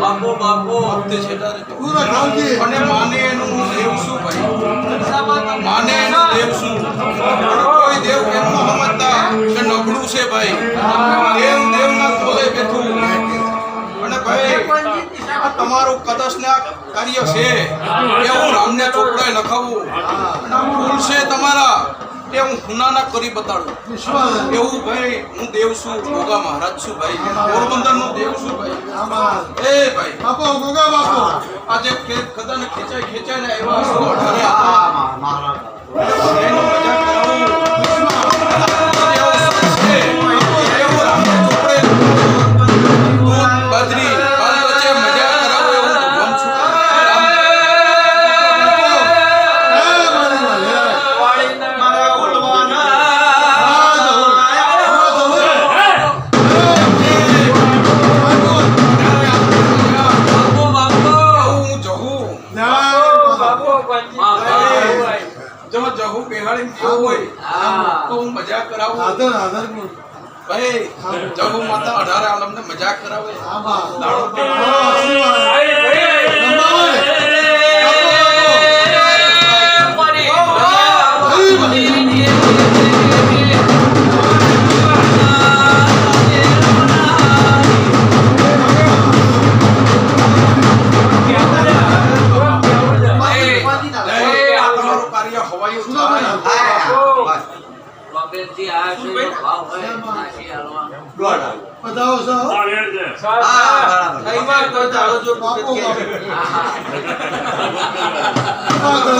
બાપો બાપો હપ્તે છેટા. અને માને એનું દેવ શું ભાઈ? માને એનું દેવ શું? કોઈ દેવ સમજતા કે નબળું છે ભાઈ. દેવ ના ખોલે બેઠું. અને ભાઈ તમારું કદસના કાર્ય છે એ હું રામને ચોપડાએ લખાવું ભૂલ છે તમારા. એ હું હુનાના કરી બતાડું. એવું ભાઈ હું દેવ છું ગોગા મહારાજ છું ભાઈ. પોરબંદરનું દેવ છું ભાઈ. એ ભાઈ. બાપો ગોગા બાપો. આજે ખે- ખેંચાય ખેંચાય ને આવ્યા જો જહુ બેહાડી થયો હોય તો હું મજા કરાવું આદર આદર. ભાઈ જહુ માતા અઢાર આલમ ને મજા કરાવે. દાડો બતાવો છો? કઈ વાર તો ચાલો જો બાપો આ